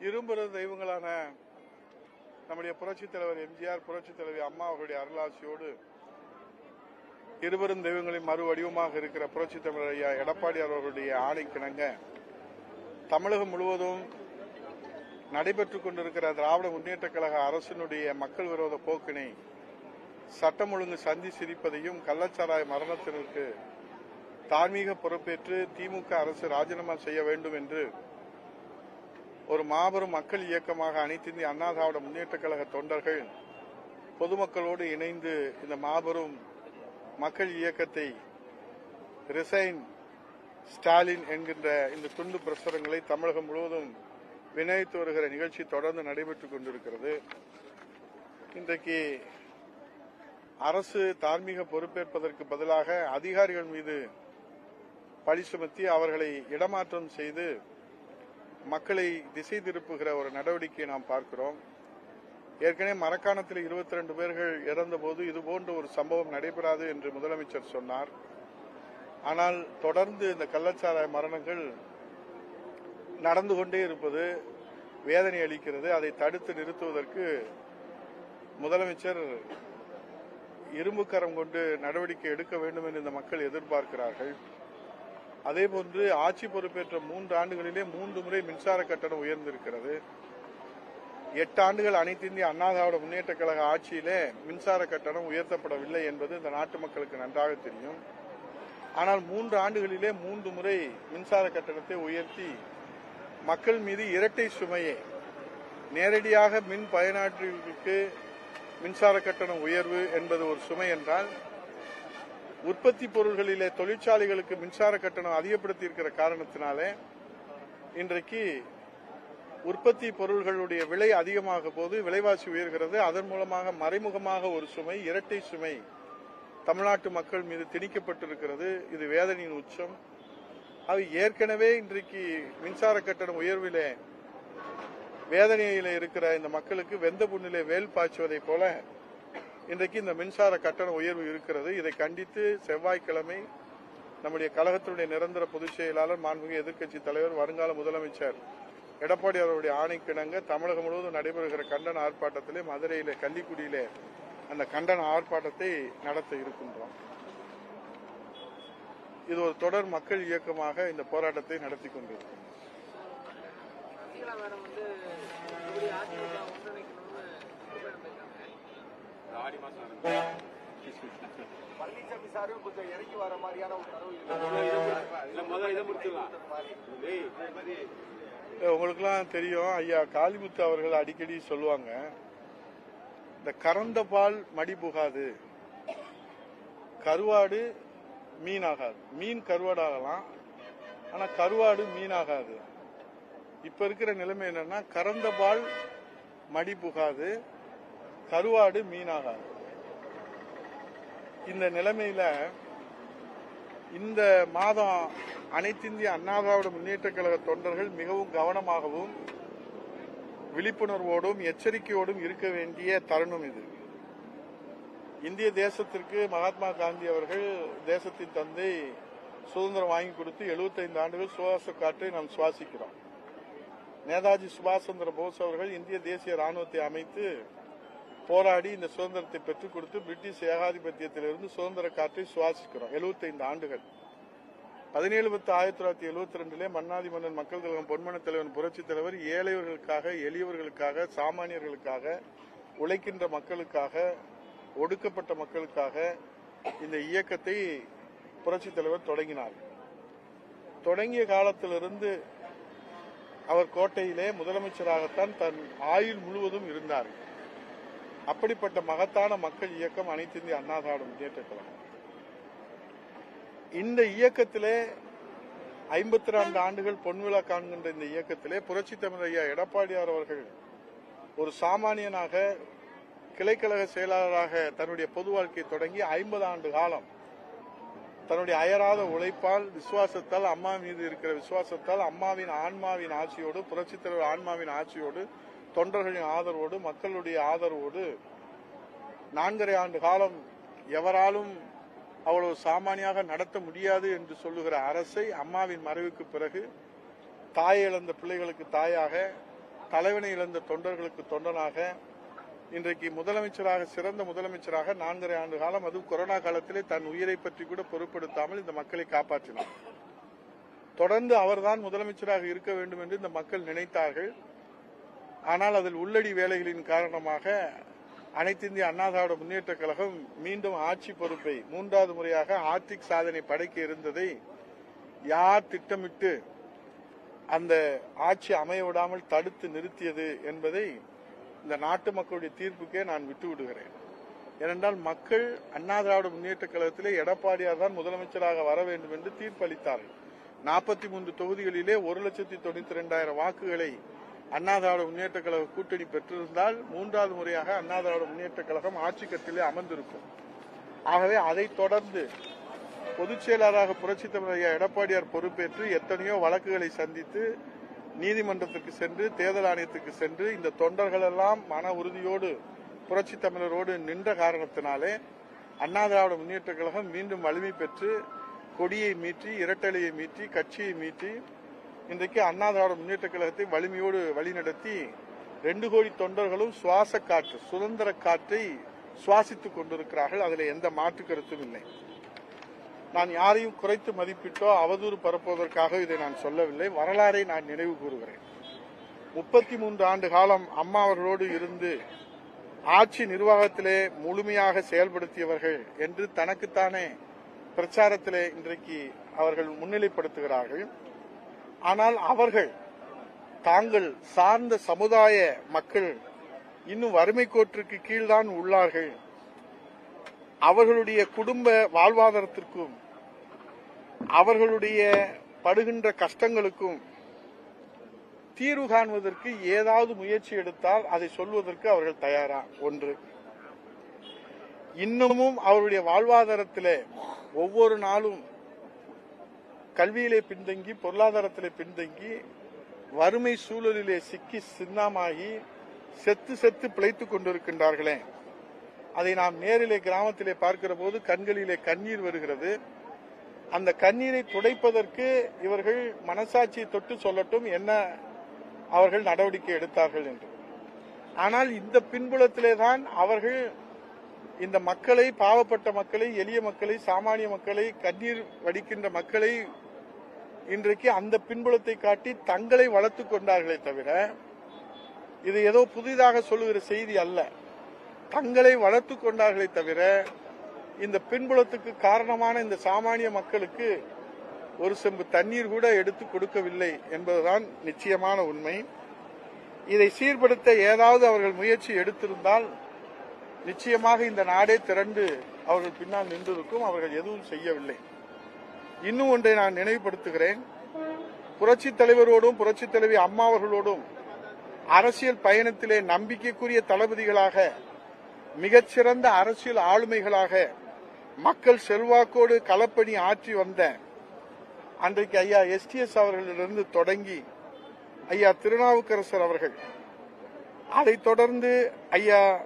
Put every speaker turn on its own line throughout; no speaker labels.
இரும்புற தெய்வங்களான நம்முடைய புரட்சித் தலைவர் எம்ஜிஆர் புரட்சித் தலைவி அம்மா அவர்களுடைய அருளாசியோடு இருவரும் தெய்வங்களின் மறு வடிவமாக இருக்கிற புரட்சித் தமிழர் ஐயா எடப்பாடி அவர்களுடைய ஆணைக்கிணங்க. தமிழகம் முழுவதும் நடைபெற்றுக் கொண்டிருக்கிற திராவிட முன்னேற்றக் கழக அரசினுடைய மக்கள் விரோத போக்கினை சட்டம் ஒழுங்கு சந்தி சிரிப்பதையும் கள்ளச்சாராய மரணத்திற்கு தார்மீக பொறுப்பேற்று திமுக அரசு ராஜினாமா செய்ய வேண்டும் என்று ஒரு மாபெரும் மக்கள் இயக்கமாக அனைத்து இந்திய அண்ணா திராவிட முன்னேற்றக் கழக தொண்டர்கள் பொதுமக்களோடு இணைந்து இந்த மாபெரும் மக்கள் இயக்கத்தை ரிசைன் ஸ்டாலின் என்கின்ற இந்த துண்டு பிரசுரங்களை தமிழகம் முழுவதும் விநியோகித்து வருகிற நிகழ்ச்சி தொடர்ந்து நடைபெற்றுக் கொண்டிருக்கிறது. இன்றைக்கு அரசு தார்மீக பொறுப்பேற்பதற்கு பதிலாக அதிகாரிகள் மீது பழி சுமத்தி அவர்களை இடமாற்றம் செய்து மக்களை திசை திருப்புகிற ஒரு நடவடிக்கையை நாம் பார்க்கிறோம். ஏற்கனவே மரக்காணத்தில் இருபத்தி ரெண்டு பேர்கள் இறந்தபோது இதுபோன்ற ஒரு சம்பவம் நடைபெறாது என்று முதலமைச்சர் சொன்னார். ஆனால் தொடர்ந்து இந்த கள்ளச்சாராய மரணங்கள் நடந்து கொண்டே இருப்பது வேதனை அளிக்கிறது. அதை தடுத்து நிறுத்துவதற்கு முதலமைச்சர் இரும்புக்கரம் கொண்டு நடவடிக்கை எடுக்க வேண்டும் என்று இந்த மக்கள் எதிர்பார்க்கிறார்கள். அதேபோன்று ஆட்சி பொறுப்பேற்ற மூன்று ஆண்டுகளிலே மூன்று முறை மின்சார கட்டணம் உயர்ந்திருக்கிறது. எட்டு ஆண்டுகள் அனைத்து இந்திய அண்ணா திராவிட முன்னேற்ற கழக ஆட்சியிலே மின்சார கட்டணம் உயர்த்தப்படவில்லை என்பது இந்த நாட்டு மக்களுக்கு நன்றாக தெரியும். ஆனால் மூன்று ஆண்டுகளிலே மூன்று முறை மின்சார கட்டணத்தை உயர்த்தி மக்கள் மீது இரட்டை சுமையை நேரடியாக மின் பயனாற்றிகளுக்கு மின்சார கட்டணம் உயர்வு என்பது ஒரு சுமை என்றால் உற்பத்தி பொருள்களிலே தொழிற்சாலைகளுக்கு மின்சார கட்டணம் அதிகப்படுத்தி இருக்கிற காரணத்தினாலே இன்றைக்கு உற்பத்தி பொருள்களுடைய விலை அதிகமாக போது விலைவாசி உயர்கிறது. அதன் மூலமாக மறைமுகமாக ஒரு சுமை இரட்டை சுமை தமிழ்நாட்டு மக்கள் மீது திணிக்கப்பட்டிருக்கிறது. இது வேதனையின் உச்சம். அது ஏற்கனவே இன்றைக்கு மின்சார கட்டண உயர்விலே வேதனையில இருக்கிற இந்த மக்களுக்கு வெந்த புண்ணிலே வேல் பாய்ச்சுவதைப் போல இன்றைக்கு இந்த மின்சார கட்டண உயர்வு இருக்கிறது. இதை கண்டித்து செவ்வாய்க்கிழமை நம்முடைய கழகத்தினுடைய நிரந்தர பொதுச் செயலாளர் மாண்புமிகு எதிர்க்கட்சி தலைவர் வருங்கால முதலமைச்சர் எடப்பாடி அவருடைய ஆணைக்கிணங்க தமிழகம் முழுவதும் நடைபெறுகிற கண்டன ஆர்ப்பாட்டத்திலே மதுரையிலே கள்ளிக்குடியிலே அந்த கண்டன ஆர்ப்பாட்டத்தை நடத்த இருக்கின்றோம். இது ஒரு தொடர் மக்கள் இயக்கமாக இந்த போராட்டத்தை நடத்தி கொண்டிருக்கிறோம்
ஆடி மாசம்
பழனிசாமி சாரும் கொஞ்சம் இறங்கி வர மாதிரியான ஒரு தரவு
இல்ல முதல்ல இதை முடிச்சிடலாம்
உங்களுக்கெல்லாம் தெரியும். ஐயா காளிமுத்து அவர்கள் அடிக்கடி சொல்லுவாங்க இந்த கறந்த பால் மடி புகாது. கருவாடு மீன் ஆகாது மீன் கருவாடாகலாம் ஆனால் கருவாடு மீன் ஆகாது இப்போ இருக்கிற நிலைமை என்னன்னா கறந்த பால் மடி புகாது. கருவாடு மீனாகாது இந்த நிலைமையில இந்த மாதம் அனைத்திந்திய அண்ணா திராவிட முன்னேற்ற கழக தொண்டர்கள் மிகவும் கவனமாகவும் விழிப்புணர்வோடும் எச்சரிக்கையோடும் இருக்க வேண்டிய தருணம் இது. இந்திய தேசத்திற்கு மகாத்மா காந்தி அவர்கள் தேசத்தின் தந்தை சுதந்திரம் வாங்கி கொடுத்து 75 ஆண்டுகள் சுவாச காற்றை நாம் சுவாசிக்கிறோம். நேதாஜி சுபாஷ் சந்திர போஸ் அவர்கள் இந்திய தேசிய ராணுவத்தை அமைத்து போராடி இந்த சுதந்திரத்தை பெற்றுக் கொடுத்து பிரிட்டிஷ் ஏகாதிபத்தியத்திலிருந்து சுதந்திர காற்றை சுவாசிக்கிறோம். 75 ஆண்டுகள். பதினேழு பத்து ஆயிரத்தி தொள்ளாயிரத்தி எழுபத்தி ரெண்டிலே மன்னாதி மன்னன் மக்கள் கழகம் பொன்மன தலைவன் புரட்சித் தலைவர் ஏழையவர்களுக்காக எளியவர்களுக்காக சாமானியர்களுக்காக உழைக்கின்ற மக்களுக்காக ஒடுக்கப்பட்ட மக்களுக்காக இந்த இயக்கத்தை புரட்சித் தலைவர் தொடங்கினார். தொடங்கிய காலத்திலிருந்து அவர் கோட்டையிலே முதலமைச்சராகத்தான் தன் ஆயுள் முழுவதும் இருந்தார். அப்படிப்பட்ட மகத்தான மக்கள் இயக்கம் அனைத்து இந்திய அண்ணா திராவிட முன்னேற்ற கழகம். இந்த இயக்கத்திலே ஐம்பத்தி ரெண்டு ஆண்டுகள் பொன்விழா காண்கின்ற இந்த இயக்கத்திலே புரட்சி தமிழ் ஐயா எடப்பாடியார் அவர்கள் ஒரு சாமானியனாக கிளைக்கழக செயலாளராக தன்னுடைய பொது வாழ்க்கையை தொடங்கி ஐம்பது ஆண்டு காலம் தன்னுடைய அயராத உழைப்பால் விசுவாசத்தால் அம்மா மீது இருக்கிற விசுவாசத்தால் அம்மாவின் ஆன்மாவின் ஆட்சியோடு புரட்சித் தலைவர் ஆன்மாவின் ஆட்சியோடு தொண்டர்களின் ஆதரவோடு மக்களுடைய ஆதரவோடு நான்கரை ஆண்டு காலம் எவராலும் அவ்வளவு சாமானியாக நடத்த முடியாது என்று சொல்லுகிற அரசை அம்மாவின் மறைவுக்கு பிறகு தாயை இழந்த பிள்ளைகளுக்கு தாயாக தலைவனை இழந்த தொண்டர்களுக்கு தொண்டனாக இன்றைக்கு முதலமைச்சராக சிறந்த முதலமைச்சராக நான்கரை ஆண்டு காலம் அதுவும் கொரோனா காலத்திலே தன் உயிரை பற்றி கூட பொருட்படுத்தாமல் இந்த மக்களை காப்பாற்றினார். தொடர்ந்து அவர்தான் முதலமைச்சராக இருக்க வேண்டும் என்று இந்த மக்கள் நினைத்தார்கள். ஆனால் அதில் உள்ளடி வேலைகளின் காரணமாக அனைத்து இந்திய அண்ணா திராவிட முன்னேற்ற கழகம் மீண்டும் ஆட்சி பொறுப்பை மூன்றாவது முறையாக ஆர்டிக் சாதனை படைக்க இருந்ததை யார் திட்டமிட்டு அந்த ஆட்சி அமைய விடாமல் தடுத்து நிறுத்தியது என்பதை இந்த நாட்டு மக்களுடைய தீர்ப்புக்கே நான் விட்டு விடுகிறேன். ஏனென்றால் மக்கள் அண்ணா திராவிட முன்னேற்ற கழகத்திலே எடப்பாடியார் தான் முதலமைச்சராக வர வேண்டும் என்று தீர்ப்பளித்தார்கள். நாற்பத்தி மூன்று தொகுதிகளிலே ஒரு லட்சத்தி தொண்ணூத்தி ரெண்டாயிரம் வாக்குகளை அண்ணா திராவிட முன்னேற்ற கழக கூட்டணி பெற்றிருந்தால் மூன்றாவது முறையாக அண்ணா திராவிட முன்னேற்ற கழகம் ஆட்சி கட்டிலே அமர்ந்திருக்கும். ஆகவே அதைத் தொடர்ந்து பொதுச் செயலாளராக புரட்சித் தலைவர் எடப்பாடியார் பொறுப்பேற்று எத்தனையோ வழக்குகளை சந்தித்து நீதிமன்றத்துக்கு சென்று தேர்தல் ஆணையத்துக்கு சென்று இந்த தொண்டர்கள் எல்லாம் மன உறுதியோடு புரட்சித் தமிழரோடு நின்ற காரணத்தினாலே அண்ணா திராவிட முன்னேற்ற கழகம் மீண்டும் வலிமை பெற்று கொடியை மீட்டி இரட்டலையை மீட்டி கட்சியை மீட்டி இன்றைக்கு அண்ணா திராவிட முன்னேற்ற கழகத்தை வலிமையோடு வழிநடத்தி ரெண்டு கோடி தொண்டர்களும் சுவாச காற்று சுதந்திர காற்றை சுவாசித்துக் கொண்டிருக்கிறார்கள். அதில் எந்த மாற்று கருத்தும் இல்லை. நான் யாரையும் குறைத்து மதிப்பிட்டோ அவதூறு பரப்புவதற்காக இதை நான் சொல்லவில்லை. வரலாறை நான் நினைவு கூறுகிறேன். முப்பத்தி மூன்று ஆண்டு காலம் அம்மா அவர்களோடு இருந்து ஆட்சி நிர்வாகத்திலே முழுமையாக செயல்படுத்தியவர்கள் என்று தனக்குத்தானே பிரச்சாரத்திலே இன்றைக்கு அவர்கள் முன்னிலைப்படுத்துகிறார்கள். ஆனால் அவர்கள் தாங்கள் சார்ந்த சமுதாய மக்கள் இன்னும் வறுமை கோட்டிற்கு கீழ்தான் உள்ளார்கள். அவர்களுடைய குடும்ப வாழ்வாதாரத்திற்கும் அவர்களுடைய படுகின்ற கஷ்டங்களுக்கும் தீர்வு காண்பதற்கு ஏதாவது முயற்சி எடுத்தால் அதை சொல்வதற்கு அவர்கள் தயாரா? ஒன்று. இன்னமும் அவருடைய வாழ்வாதாரத்தில் ஒவ்வொரு நாளும் கல்வியிலே பின்தங்கி பொருளாதாரத்திலே பின்தங்கி வறுமை சூழலிலே சிக்கி சின்னமாகி செத்து செத்து பிழைத்துக் கொண்டிருக்கின்றார்களே. அதை நாம் நேரிலே கிராமத்திலே பார்க்கிற போது கண்களிலே கண்ணீர் வருகிறது. அந்த கண்ணீரை துடைப்பதற்கு இவர்கள் மனசாட்சியை தொட்டு சொல்லட்டும் என்ன அவர்கள் நடவடிக்கை எடுத்தார்கள் என்று. ஆனால் இந்த பின்புலத்திலே தான் அவர்கள் இந்த மக்களை பாவப்பட்ட மக்களை எளிய மக்களை சாமானிய மக்களை கண்ணீர் வடிக்கின்ற மக்களை இன்றைக்கு அந்த பின்புலத்தை காட்டி தங்களை வளர்த்துக் கொண்டார்களே தவிர இது ஏதோ புதிதாக சொல்லுகிற செய்தி அல்ல. தங்களை வளர்த்துக் கொண்டார்களே தவிர இந்த பின்புலத்துக்கு காரணமான இந்த சாமானிய மக்களுக்கு ஒரு செம்பு தண்ணீர் கூட எடுத்து கொடுக்கவில்லை என்பதுதான் நிச்சயமான உண்மை. இதை சீர்படுத்த ஏதாவது அவர்கள் முயற்சி எடுத்திருந்தால் நிச்சயமாக இந்த நாடே திரண்டு அவர்கள் பின்னால் நின்றிருக்கும். அவர்கள் எதுவும் செய்யவில்லை. இன்னும் ஒன்றை நான் நினைவுபடுத்துகிறேன். புரட்சி தலைவரோடும் புரட்சி தலைவி அம்மா அவர்களோடும் அரசியல் பயணத்திலே நம்பிக்கைக்குரிய தளபதிகளாக மிகச்சிறந்த அரசியல் ஆளுமைகளாக மக்கள் செல்வாக்கோடு களப்பணி ஆற்றி வந்த அன்றைக்கு ஐயா எஸ்டிஎஸ் அவர்களிலிருந்து தொடங்கி ஐயா திருநாவுக்கரசர் அவர்கள் அதைத் தொடர்ந்து ஐயா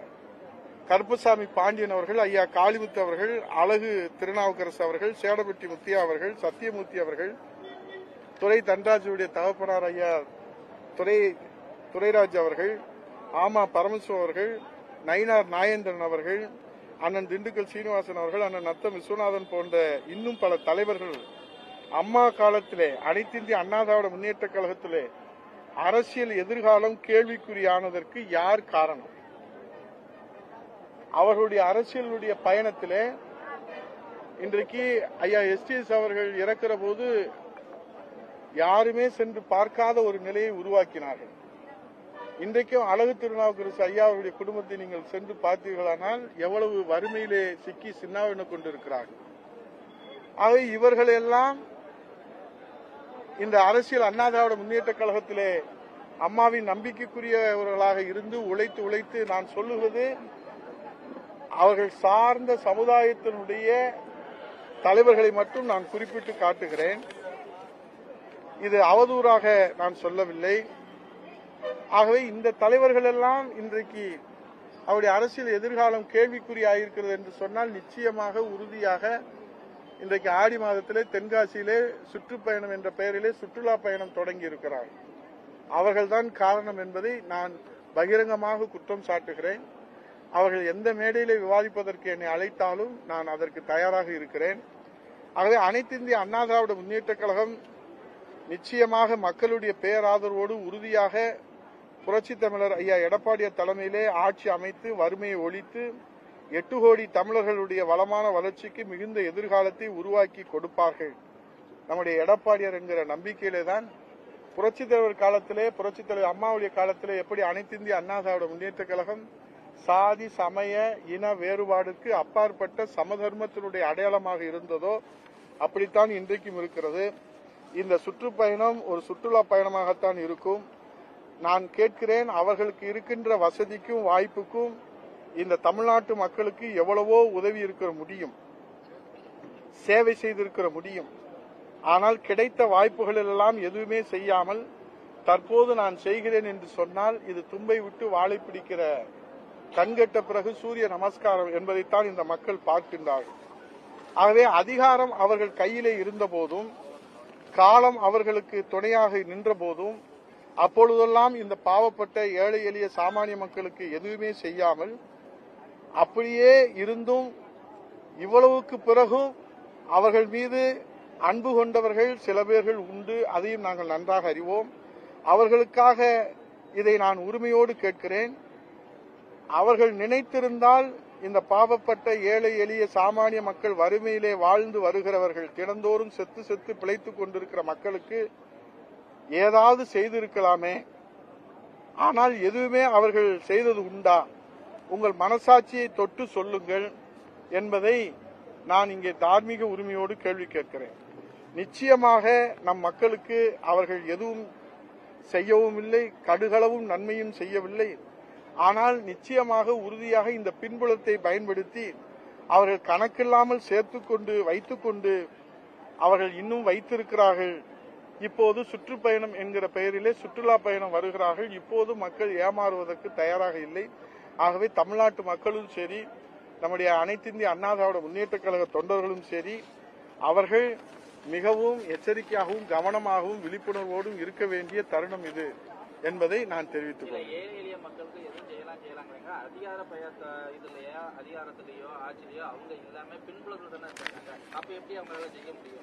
கருப்பசாமி பாண்டியன் அவர்கள் ஐயா காளிமுத்து அவர்கள் அழகு திருநாவுக்கரசு அவர்கள் சேடப்பட்டி முத்தியா அவர்கள் சத்தியமூர்த்தி அவர்கள் துறை தன்ராஜுடைய தகப்பனார் ஐயா துறை துரைராஜ் அவர்கள் ஆமா பரமசிவம் அவர்கள் நயினார் நாயேந்திரன் அவர்கள் அண்ணன் திண்டுக்கல் சீனிவாசன் அவர்கள் அண்ணன் நத்தம் விஸ்வநாதன் போன்ற இன்னும் பல தலைவர்கள் அம்மா காலத்திலே அனைத்திந்திய அண்ணா திராவிட முன்னேற்ற கழகத்திலே அரசியல் எதிர்காலம் கேள்விக்குறியானதற்கு யார் காரணம்? அவர்களுடைய அரசியலுடைய பயணத்திலே இன்றைக்கு ஐயா எஸ்டிஎஸ் அவர்கள் இறக்கிற போது யாருமே சென்று பார்க்காத ஒரு நிலையை உருவாக்கினார்கள். இன்றைக்கும் அழகு திருநாவுக்கரசு ஐயா அவருடைய குடும்பத்தை நீங்கள் சென்று பார்த்தீர்களானால் எவ்வளவு வறுமையிலே சிக்கி சின்னாவின கொண்டிருக்கிறார்கள். ஆகவே இவர்களெல்லாம் இந்த அரசியல் அண்ணா திராவிட முன்னேற்ற கழகத்திலே அம்மாவின் நம்பிக்கைக்குரியவர்களாக இருந்து உழைத்து உழைத்து நான் சொல்லுவது அவர்கள் சார்ந்த சமுதாயத்தினுடைய தலைவர்களை மட்டும் நான் குறிப்பிட்டு காட்டுகிறேன். இது அவதூறாக நான் சொல்லவில்லை. ஆகவே இந்த தலைவர்கள் எல்லாம் இன்றைக்கு அவருடைய அரசியல் எதிர்காலம் கேள்விக்குறியாயிருக்கிறது என்று சொன்னால் நிச்சயமாக உறுதியாக இன்றைக்கு ஆடி மாதத்திலே தென்காசியிலே சுற்றுப்பயணம் என்ற பெயரிலே சுற்றுலா பயணம் தொடங்கி இருக்கிறார். அவர்கள்தான் காரணம் என்பதை நான் பகிரங்கமாக குற்றம் சாட்டுகிறேன். அவர்கள் எந்த மேடையிலே விவாதிப்பதற்கு என்னை அழைத்தாலும் நான் அதற்கு தயாராக இருக்கிறேன். ஆகவே அனைத்து இந்திய அண்ணா திராவிட முன்னேற்ற கழகம் நிச்சயமாக மக்களுடைய பேராதரவோடு உறுதியாக புரட்சி தமிழர் ஐயா எடப்பாடியார் தலைமையிலே ஆட்சி அமைத்து வறுமையை ஒழித்து எட்டு கோடி தமிழர்களுடைய வளமான வளர்ச்சிக்கு மிகுந்த எதிர்காலத்தை உருவாக்கி கொடுப்பார்கள். நம்முடைய எடப்பாடியார் என்கிற நம்பிக்கையிலே தான் புரட்சி தலைவர் காலத்திலே புரட்சி தலைவர் அம்மாவுடைய காலத்திலே எப்படி அனைத்து இந்திய அண்ணா திராவிட முன்னேற்ற கழகம் சாதி சமய இன வேறுபாடுக்கு அப்பாற்பட்ட சமதர்மத்தினுடைய அடையாளமாக இருந்ததோ அப்படித்தான் இன்றைக்கும் இருக்கிறது. இந்த சுற்றுப்பயணம் ஒரு சுற்றுலா பயணமாகத்தான் இருக்கும். நான் கேட்கிறேன் அவர்களுக்கு இருக்கின்ற வசதிக்கும் வாய்ப்புக்கும் இந்த தமிழ்நாட்டு மக்களுக்கு எவ்வளவோ உதவி இருக்கிற முடியும். சேவை செய்திருக்கிற முடியும். ஆனால் கிடைத்த வாய்ப்புகள் எல்லாம் எதுவுமே செய்யாமல் தற்போது நான் செய்கிறேன் என்று சொன்னால் இது தும்பை விட்டு வாழை பிடிக்கிற கண்கட்ட பிறகு சூரிய நமஸ்காரம் என்பதைத்தான் இந்த மக்கள் பார்க்கின்றார்கள். ஆகவே அதிகாரம் அவர்கள் கையிலே இருந்த போதும் காலம் அவர்களுக்கு துணையாக நின்ற போதும் அப்பொழுதெல்லாம் இந்த பாவப்பட்ட ஏழை எளிய சாமானிய மக்களுக்கு எதுவுமே செய்யாமல் அப்படியே இருந்தும் இவ்வளவுக்கு பிறகும் அவர்கள் மீது அன்பு கொண்டவர்கள் சில பேர்கள் உண்டு அதையும் நாங்கள் நன்றாக அறிவோம். அவர்களுக்காக இதை நான் உரிமையோடு கேட்கிறேன். அவர்கள் நினைத்திருந்தால் இந்த பாவப்பட்ட ஏழை எளிய சாமானிய மக்கள் வறுமையிலே வாழ்ந்து வருகிறவர்கள் தினந்தோறும் செத்து செத்து பிழைத்துக் கொண்டிருக்கிற மக்களுக்கு ஏதாவது செய்திருக்கலாமே? ஆனால் எதுவுமே அவர்கள் செய்தது உண்டா? உங்கள் மனசாட்சியை தொட்டு சொல்லுங்கள் என்பதை நான் இங்கே தார்மீக உரிமையோடு கேள்வி கேட்கிறேன். நிச்சயமாக நம் மக்களுக்கு அவர்கள் எதுவும் செய்யவும் இல்லை கடுகளவும் நன்மையும் செய்யவில்லை. ஆனால் நிச்சயமாக உறுதியாக இந்த பின்புலத்தை பயன்படுத்தி அவர்கள் கணக்கில்லாமல் சேர்த்துக்கொண்டு வைத்துக்கொண்டு அவர்கள் இன்னும் வைத்திருக்கிறார்கள். இப்போது சுற்றுப்பயணம் என்கிற பெயரிலே சுற்றுலா பயணம் வருகிறார்கள். இப்போது மக்கள் ஏமாறுவதற்கு தயாராக இல்லை. ஆகவே தமிழ்நாட்டு மக்களும் சரி நம்முடைய அனைத்திந்திய அண்ணாதாவோட அண்ணா திராவிட முன்னேற்ற கழக தொண்டர்களும் சரி அவர்கள் மிகவும் எச்சரிக்கையாகவும் கவனமாகவும் விழிப்புணர்வோடும் இருக்க வேண்டிய தருணம் இது. என்பதை நான் தெரிவித்துக் கொள்கிறேன்.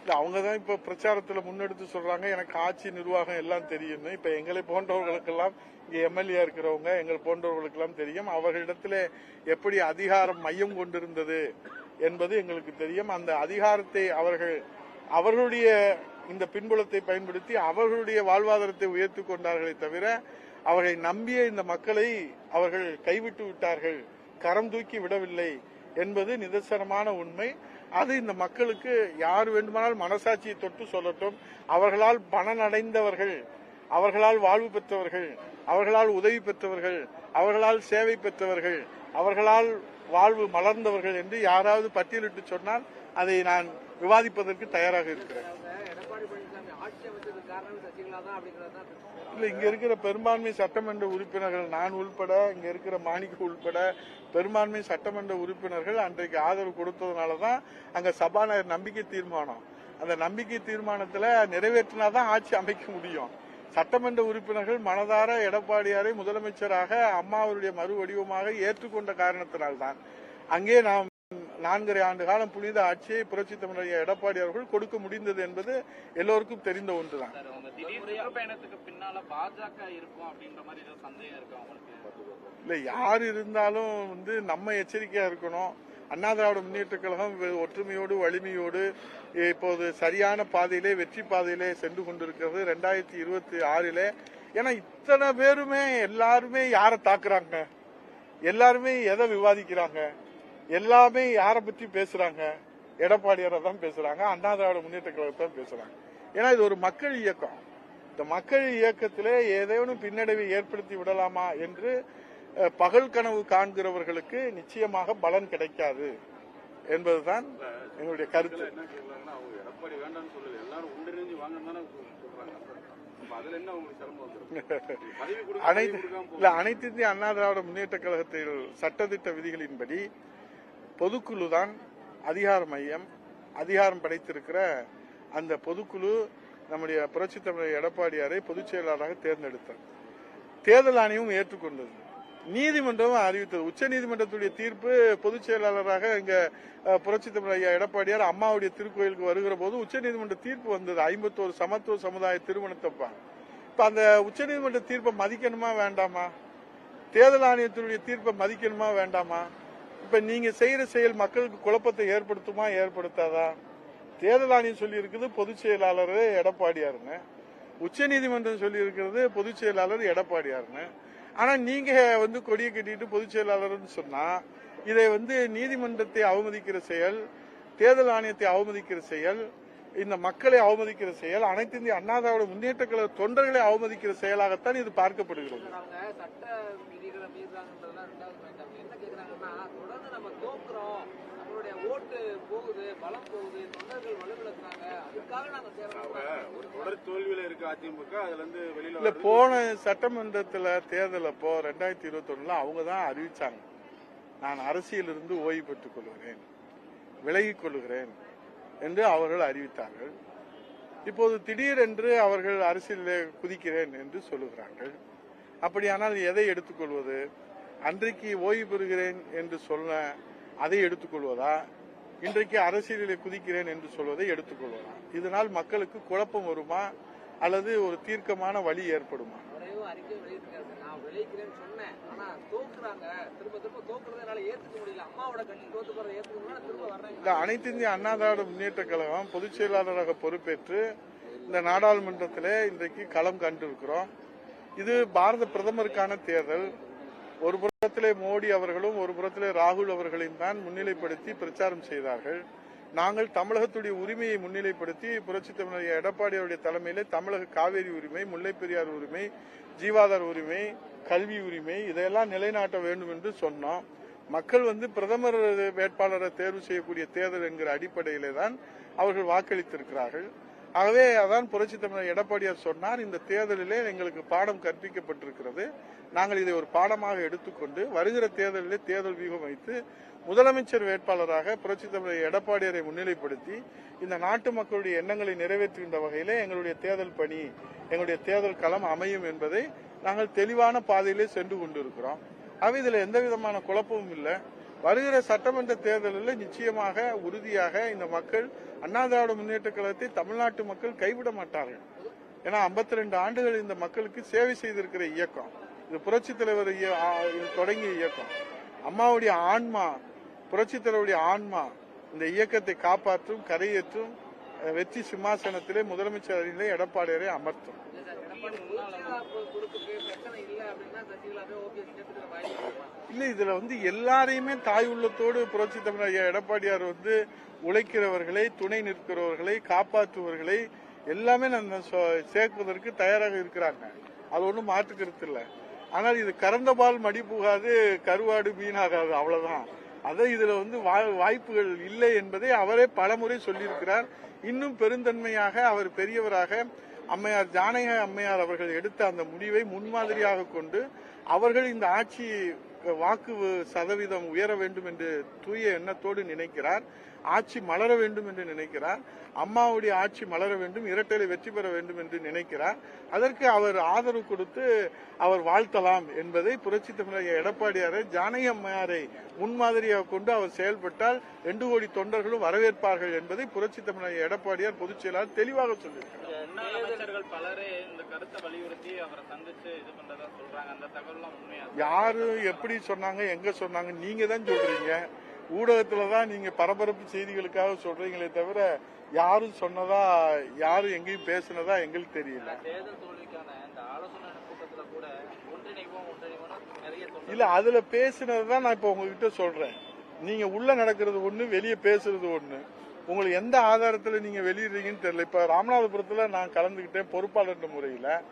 அவங்க தானே
இப்ப பிரச்சாரத்துல முன்னெடுத்து சொல்றாங்க. எனக்கு ஆட்சி நிர்வாகம் எல்லாம் தெரியும்னு. இப்ப எங்களை போன்றவர்களுக்கெல்லாம் இங்க எம்எல்ஏ இருக்கிறவங்க எங்கள் போன்றவர்களுக்கெல்லாம் தெரியும். அவர்களிடத்துல எப்படி அதிகாரம் மையம் கொண்டிருந்தது என்பது எங்களுக்கு தெரியும். அந்த அதிகாரத்தை அவர்கள் அவர்களுடைய இந்த பின்புலத்தை பயன்படுத்தி அவர்களுடைய வாழ்வாதாரத்தை உயர்த்தி கொண்டார்களே தவிர அவர்களை நம்பிய இந்த மக்களை அவர்கள் கைவிட்டு விட்டார்கள் கரம் தூக்கி விடவில்லை என்பது நிதர்சனமான உண்மை. அது இந்த மக்களுக்கு யார் வேண்டுமானால் மனசாட்சியை தொட்டு சொல்லட்டும். அவர்களால் பணனடைந்தவர்கள் அவர்களால் வாழ்வு பெற்றவர்கள் அவர்களால் உதவி பெற்றவர்கள் அவர்களால் சேவை பெற்றவர்கள் அவர்களால் வாழ்வு மலர்ந்தவர்கள் என்று யாராவது பட்டியலிட்டு சொன்னால் அதை நான் விவாதிப்பதற்கு தயாராக இருக்கிறேன்
அவங்க எடப்பாடி பழனிசாமி ஆட்சி அமைச்சதுக்கு காரணம் சசிகலா தான் அப்படிங்கறது தான்
இல்ல இங்க இருக்கிற பெரும்பான்மை சட்டமன்ற உறுப்பினர்கள் நான் உள்பட இங்க இருக்கிற மாணிக்க உள்பட பெரும்பான்மை சட்டமன்ற உறுப்பினர்கள் அன்றைக்கு ஆதரவு கொடுத்ததுனால தான் அங்க சபாநாயகர் நம்பிக்கை தீர்மானம். அந்த நம்பிக்கை தீர்மானத்துல நிறைவேற்றினாதான் ஆட்சி அமைக்க முடியும். சட்டமன்ற உறுப்பினர்கள் மனதார எடப்பாடியாரை முதலமைச்சராக அம்மாவருடைய மறு வடிவமாக ஏற்றுக்கொண்ட காரணத்தினால்தான். அங்கே நாம் நான்கரை ஆண்டு காலம் புனித ஆட்சியை புரட்சி தமிழர் எடப்பாடி அவர்கள் கொடுக்க முடிந்தது என்பது எல்லோருக்கும் தெரிந்த ஒன்றுதான். இல்ல யார் இருந்தாலும் வந்து நம்ம எச்சரிக்கையா இருக்கணும். அண்ணா திராவிட முன்னேற்ற கழகம் ஒற்றுமையோடு வலிமையோடு இப்போது சரியான பாதையிலே வெற்றி பாதையிலே சென்று கொண்டிருக்கிறது ரெண்டாயிரத்தி இருபத்தி ஆறிலே. ஏன்னா இத்தனை பேருமே எல்லாருமே யாரை தாக்குறாங்க? எல்லாருமே எதை விவாதிக்கிறாங்க? எல்லாமே யாரை பற்றி பேசுறாங்க? எடப்பாடியாரை தான் பேசுறாங்க அண்ணா திராவிட முன்னேற்ற கழகத்தை தான் பேசுறாங்க. ஏன்னா இது ஒரு மக்கள் இயக்கம். இந்த மக்கள் இயக்கத்திலே ஏதேனும் பின்னடைவை ஏற்படுத்தி விடலாமா என்று பகல் கனவு காண்கிறவர்களுக்கு நிச்சயமாக பலன் கிடைக்காது என்பதுதான் எங்களுடைய கருத்து. அனைத்து அனைத்து இந்திய அண்ணா திராவிட முன்னேற்ற கழகத்தில் சட்டத்திட்ட விதிகளின்படி பொதுக்குழு தான் அதிகார மையம் அதிகாரம் படைத்திருக்கிற அந்த பொதுக்குழு நம்முடைய புரட்சி தமிழர் எடப்பாடியாரை பொதுச் செயலாளராக தேர்ந்தெடுத்தார். தேர்தல் ஆணையமும் ஏற்றுக்கொண்டது. நீதிமன்றமும் அறிவித்தது. உச்ச நீதிமன்றத்துடைய தீர்ப்பு பொதுச் செயலாளராக இங்க புரட்சி தமிழர் ஐயா எடப்பாடியார் அம்மாவுடைய திருக்கோயிலுக்கு வருகிற போது உச்ச நீதிமன்ற தீர்ப்பு வந்தது. ஐம்பத்தோரு சமத்துவ சமுதாய திருமணத்தப்பா இப்ப அந்த உச்ச நீதிமன்ற தீர்ப்பை மதிக்கணுமா வேண்டாமா? தேர்தல் ஆணையத்தினுடைய தீர்ப்பை மதிக்கணுமா வேண்டாமா? இப்ப நீங்க செய்யற செயல் மக்களுக்கு குழப்பத்தை ஏற்படுத்துமா ஏற்படுத்தாதா? தேர்தல் ஆணையம் சொல்லி இருக்குது பொதுச் செயலாளர் எடப்பாடியாருங்க உச்ச நீதிமன்றம் சொல்லி இருக்கிறது பொதுச் செயலாளர் எடப்பாடியாருங்க ஆனா நீங்க வந்து கொடியை கட்டிட்டு பொதுச் செயலாளர்னு சொன்னா இதை வந்து நீதிமன்றத்தை அவமதிக்கிற செயல் தேர்தல் ஆணையத்தை அவமதிக்கிற செயல் இந்த மக்களை அவமதிக்கிற செயல் அனைத்து இந்திய அண்ணா திராவிட முன்னேற்ற கழக தொண்டர்களை அவமதிக்கிற செயலாகத்தான் இது பார்க்கப்படுகிறது.
ஓட்டு போகுது பலம் போகுது தொண்டர்கள் வலுவிழக்கிறாங்க. அதுக்காக நாங்க தேர்தல்
ஒரு தொடர் தோல்வியில இருக்க அதிமுக அதுல இருந்து வெளியில
இல்ல போன சட்டமன்றத்துல தேர்தல் அப்போ ரெண்டாயிரத்தி இருபத்தி ஒண்ணுல அவங்க தான் அறிவிச்சாங்க. நான் அரசியலிருந்து ஓய்வு பெற்றுக் கொள்கிறேன் விலகிக் கொள்கிறேன் என்று அவர்கள் அறிவித்தார்கள். இப்போது திடீரென்று அவர்கள் அரசியலிலே குதிக்கிறேன் என்று சொல்லுகிறார்கள். அப்படியானால் எதை எடுத்துக்கொள்வது அன்றைக்கு ஓய்வு பெறுகிறேன் என்று சொன்ன அதை எடுத்துக்கொள்வதா இன்றைக்கு அரசியலிலே குதிக்கிறேன் என்று சொல்வதை எடுத்துக்கொள்வதா இதனால் மக்களுக்கு குழப்பம் வருமா? அல்லது ஒரு தீர்க்கமான வழி ஏற்படுமா? இந்த அனைத்து இந்திய அண்ணா திராவிட முன்னேற்ற கழகம் பொதுச் செயலாளராக பொறுப்பேற்று இந்த நாடாளுமன்றத்திலே இன்றைக்கு களம் கண்டிருக்கிறோம். இது பாரத பிரதமருக்கான தேர்தல். ஒரு புறத்திலே மோடி அவர்களும் ஒரு புறத்திலே ராகுல் அவர்களையும் தான் முன்னிலைப்படுத்தி பிரச்சாரம் செய்தார்கள். நாங்கள் தமிழகத்துடைய உரிமையை முன்னிலைப்படுத்தி புரட்சி தமிழர் எடப்பாடி அவருடைய தலைமையிலே தமிழக காவேரி உரிமை முல்லைப் பெரியார் உரிமை ஜீவாதார உரிமை கல்வி உரிமை இதையெல்லாம் நிலைநாட்ட வேண்டும் என்று சொன்னோம். மக்கள் வந்து பிரதமர் வேட்பாளரை தேர்வு செய்யக்கூடிய தேர்தல் என்கிற அடிப்படையிலே தான் அவர்கள் வாக்களித்திருக்கிறார்கள். ஆகவே அதான் புரட்சி தமிழர் எடப்பாடியார் சொன்னார் இந்த தேர்தலிலே எங்களுக்கு பாடம் கற்பிக்கப்பட்டிருக்கிறது. நாங்கள் இதை ஒரு பாடமாக எடுத்துக்கொண்டு வருகிற தேர்தலில் தேர்தல் வியூகம் வைத்து முதலமைச்சர் வேட்பாளராக புரட்சி தமிழர் எடப்பாடியரை முன்னிலைப்படுத்தி இந்த நாட்டு மக்களுடைய எண்ணங்களை நிறைவேற்றுகின்ற வகையிலே எங்களுடைய தேர்தல் பணி எங்களுடைய தேர்தல் களம் அமையும் என்பதை நாங்கள் தெளிவான பாதையிலே சென்று கொண்டிருக்கிறோம். ஆகவே இதில் எந்த விதமான குழப்பமும் இல்லை. வருகிற சட்டமன்ற தேர்தலில் நிச்சயமாக உறுதியாக இந்த மக்கள் அண்ணா திராவிட முன்னேற்ற கழகத்தை தமிழ்நாட்டு மக்கள் கைவிட மாட்டார்கள். ஏன்னா 52 ரெண்டு ஆண்டுகள் இந்த மக்களுக்கு சேவை செய்திருக்கிற இயக்கம். இது புரட்சி தலைவர் இய- தொடங்கிய இயக்கம். அம்மாவுடைய ஆன்மா புரட்சி தலைவருடைய ஆன்மா இந்த இயக்கத்தை காப்பாற்றும் கரையேற்றும் வெற்றி சிம்மாசனத்திலே முதலமைச்சர் அருகிலே எடப்பாடியரை அமர்த்தும்.
இல்ல
இதுல வந்து எல்லாரையுமே தாய் உள்ளத்தோடு புரட்சி தமிழர் ஐயா எடப்பாடியார் வந்து உழைக்கிறவர்களை துணை நிற்கிறவர்களை காப்பாற்றுவர்களை எல்லாமே நான் சேர்ப்பதற்கு தயாராக இருக்கிறாங்க. அது ஒன்றும் மாற்றுக்கிறது இல்லை. ஆனால் இது கறந்த பால் மடி புகாது கருவாடு மீனாகாது அவ்வளவுதான். அதை இதுல வந்து வா- வாய்ப்புகள் இல்லை என்பதை அவரே பலமுறை சொல்லியிருக்கிறார். இன்னும் பெருந்தன்மையாக அவர் பெரியவராக அம்மையார் ஜானக அம்மையார் அவர்கள் எடுத்த அந்த முடிவை முன்மாதிரியாக கொண்டு அவர்கள் இந்த ஆட்சி வாக்கு சதவீதம் உயர வேண்டும் என்று தூய எண்ணத்தோடு நினைக்கிறார். ஆட்சி மலர வேண்டும் என்று நினைக்கிறார். அம்மாவுடைய ஆட்சி மலர வேண்டும் இரட்டையில வெற்றி பெற வேண்டும் என்று நினைக்கிறார். அதற்கு அவர் ஆதரவு கொடுத்து அவர் வாழ்த்தலாம் என்பதை புரட்சி தமிழக எடப்பாடியாரை ஜானகி அம்மையாரை முன்மாதிரியாக கொண்டு அவர் செயல்பட்டால் ரெண்டு கோடி தொண்டர்களும் வரவேற்பார்கள் என்பதை புரட்சி தமிழக எடப்பாடியார் பொதுச் செயலாளர் தெளிவாக சொல்லியிருக்கிறார். யாரு எப்படி சொன்னாங்க எங்க சொன்னாங்க நீங்க தான் சொல்றீங்க. ஊடகத்துல தான் நீங்க பரபரப்பு செய்திகளுக்காக சொல்றீங்களே தவிர யாரும் சொன்னதா யாரும் எங்கேயும் பேசுனதா எங்களுக்கு தெரியல. இல்ல அதுல பேசுனது தான் நான் இப்ப உங்ககிட்ட சொல்றேன். நீங்க உள்ள நடக்கிறது ஒண்ணு வெளியே பேசுறது ஒண்ணு. உங்களுக்கு எந்த ஆதாரத்துல நீங்க வெளியிடுறீங்கன்னு தெரியல. இப்ப ராமநாதபுரத்துல நான் கலந்துகிட்டேன் பொறுப்பாளர் முறையில.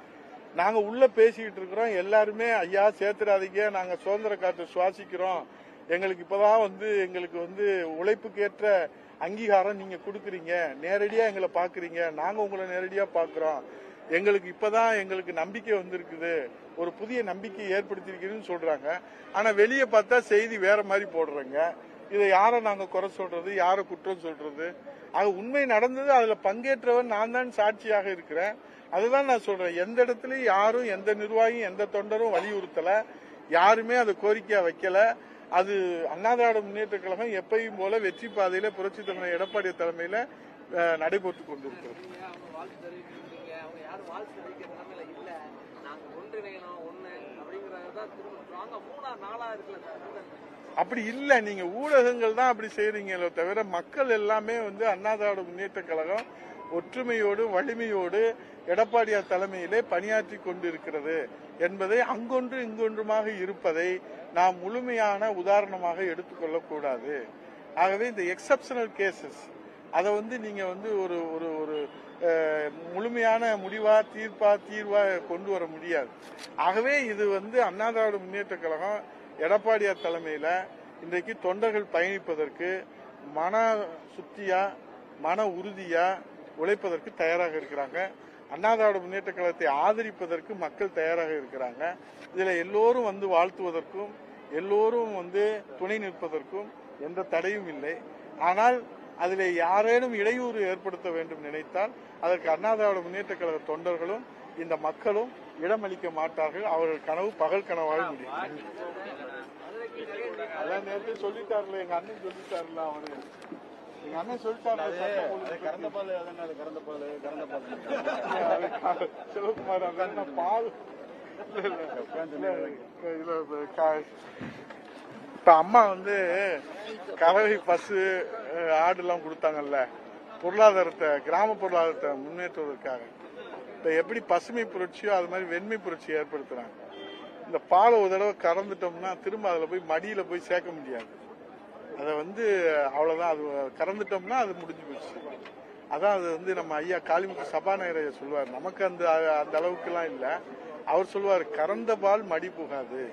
நாங்க உள்ள பேசிக்கிட்டு இருக்கிறோம். எல்லாருமே ஐயா சேர்த்துடாதீங்க நாங்க சுதந்திர காற்று சுவாசிக்கிறோம். எங்களுக்கு இப்பதான் வந்து எங்களுக்கு வந்து உழைப்புக்கேற்ற அங்கீகாரம் நீங்க கொடுக்குறீங்க. நேரடியா எங்களை பாக்குறீங்க. நாங்க உங்களை நேரடியா பாக்குறோம். எங்களுக்கு இப்பதான் எங்களுக்கு நம்பிக்கை வந்திருக்குது. ஒரு புதிய நம்பிக்கை ஏற்படுத்தியிருக்குதுன்னு சொல்றாங்க. ஆனா வெளியே பார்த்தா செய்தி வேற மாதிரி போடுறாங்க. இதை யாரை நாங்க குறை சொல்றது? யாரை குற்றம் சொல்றது? அது உண்மை நடந்தது. அதுல பங்கேற்றவன் நான் தான் சாட்சியாக இருக்கிறேன். அதுதான் நான் சொல்றேன். எந்த இடத்துலயும் யாரும் எந்த நிர்வாகியும் எந்த தொண்டரும் வலியுறுத்தல. யாருமே அதை கோரிக்கையா வைக்கல. அது அண்ணாதிராவிட முன்னேற்ற கழகம் எப்பயும் போல வெற்றி பாதையில புரட்சி தமிழர் எடப்பாடி தலைமையில அஹ், நடைபெற்றுக் கொண்டிருக்கிறது. அப்படி இல்ல. நீங்க ஊடகங்கள் தான் அப்படி செய்றீங்களோ தவிர மக்கள் எல்லாமே வந்து அண்ணாதிராவிட முன்னேற்ற கழகம் ஒற்றுமையோடு வலிமையோடு எடப்பாடியார் தலைமையிலே பணியாற்றி கொண்டிருக்கிறது என்பதை அங்கொன்று இங்கொன்றுமாக இருப்பதை நாம் முழுமையான உதாரணமாக எடுத்துக்கொள்ளக்கூடாது ஆகவே இந்த எக்ஸப்ஷனல் கேசஸ் அதை வந்து நீங்க வந்து ஒரு ஒரு ஒரு முழுமையான முடிவா தீர்ப்பா தீர்வா கொண்டு வர முடியாது. ஆகவே இது வந்து அண்ணா திராவிட முன்னேற்ற கழகம் எடப்பாடியார் தலைமையில இன்றைக்கு தொண்டர்கள் பயணிப்பதற்கு மன சுத்தியா மன உறுதியா உழைப்பதற்கு தயாராக இருக்கிறாங்க. அண்ணா திராவிட முன்னேற்ற கழகத்தை ஆதரிப்பதற்கு மக்கள் தயாராக இருக்கிறாங்க. இதுல எல்லோரும் வந்து வாழ்த்துவதற்கும் எல்லோரும் வந்து துணை நிற்பதற்கும் எந்த தடையும் இல்லை. ஆனால் அதில் யாரேனும் இடையூறு ஏற்படுத்த வேண்டும் நினைத்தால் அதற்கு அண்ணா திராவிட முன்னேற்ற கழக தொண்டர்களும் இந்த மக்களும் இடமளிக்க மாட்டார்கள். அவர்கள் கனவு பகல் கனவாக முடியும். அதான் நேரத்தை சொல்லிட்டாருல எங்க அண்ணன் சொல்லிட்டாருல அவரு. எங்க அண்ணன் ஒழுங்கு
கறந்த பால் அதான் அது கறந்த பால் கறந்த பால்.
சிவகுமார் அதான் பால்? இப்ப அம்மா வந்து கறவை பசு அஹ், ஆடுலாம் கொடுத்தாங்கல்ல. பொருளாதாரத்தை கிராம பொருளாதாரத்தை முன்னேற்றுவதற்காக. இப்ப எப்படி பசுமை புரட்சியோ அது மாதிரி வெண்மை புரட்சி ஏற்படுத்துறாங்க. இந்த பாலை ஒரு தடவை கறந்துட்டோம்னா திரும்ப அதுல போய் மடியில போய் சேர்க்க முடியாது. அதை வந்து அவ்வளவுதான். அது கறந்துட்டோம்னா அது முடிஞ்சு போச்சு. அதான் அது வந்து நம்ம ஐயா காளிமுக சபாநாயகர் ஐயா சொல்லுவார். நமக்கு அந்த அந்த அளவுக்குலாம் இல்ல. அவர் சொல்லுவார் கறந்த பால் மடி புகாது.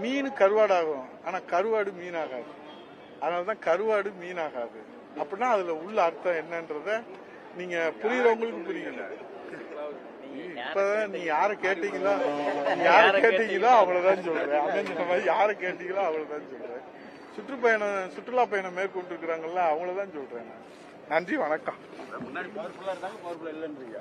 மீன் கருவாடாகும். ஆனா கருவாடு மீனாகாது. அதனாலதான் கருவாடு மீனாகாது. அப்படின்னா அதுல உள்ள அர்த்தம் என்னன்றத நீங்க புரியுறவங்களுக்கு புரியல இப்பதான் நீ யார கேட்டீங்களோ யார கேட்டீங்களோ அவ்வளவுதான் சொல்றேன். அண்ணன் சொன்ன மாதிரி யார கேட்டீங்களோ அவ்வளவுதான் சொல்றேன். சுற்றுப்பயணம் சுற்றுலா பயணம் மேற்கொண்டு இருக்கிறாங்கல்ல அவங்களதான் சொல்றேன் நன்றி வணக்கம்.
முன்னாடி பவர்ஃபுல்லா இருந்தாங்க பவர்ஃபுல்லா இல்லைன்றீங்க.